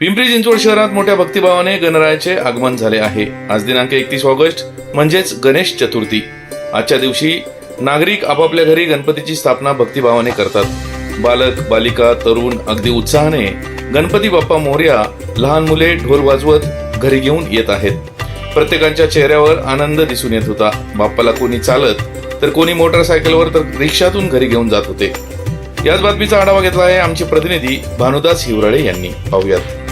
पिंपरी चिंचवड शहरात मोठ्या भक्तिभावाने गणरायाचे आगमन झाले आहे. आज दिनांक एकतीस ऑगस्ट म्हणजेच गणेश चतुर्थी. आजच्या दिवशी नागरिक आपापल्या घरी गणपतीची स्थापना भक्तिभावाने करतात. बालक बालिका तरुण अगदी उत्साहाने गणपती बाप्पा मोर्या लहान मुले ढोल वाजवत घरी घेऊन येत आहेत. प्रत्येकाच्या चेहऱ्यावर आनंद दिसून येत होता. बाप्पाला कोणी चालत तर कोणी मोटरसायकलवर तर रिक्षातून घरी घेऊन जात होते. याच बातमीचा आढावा घेतला आहे आमचे प्रतिनिधी भानुदास हिवराळे यांनी. पाहुयात.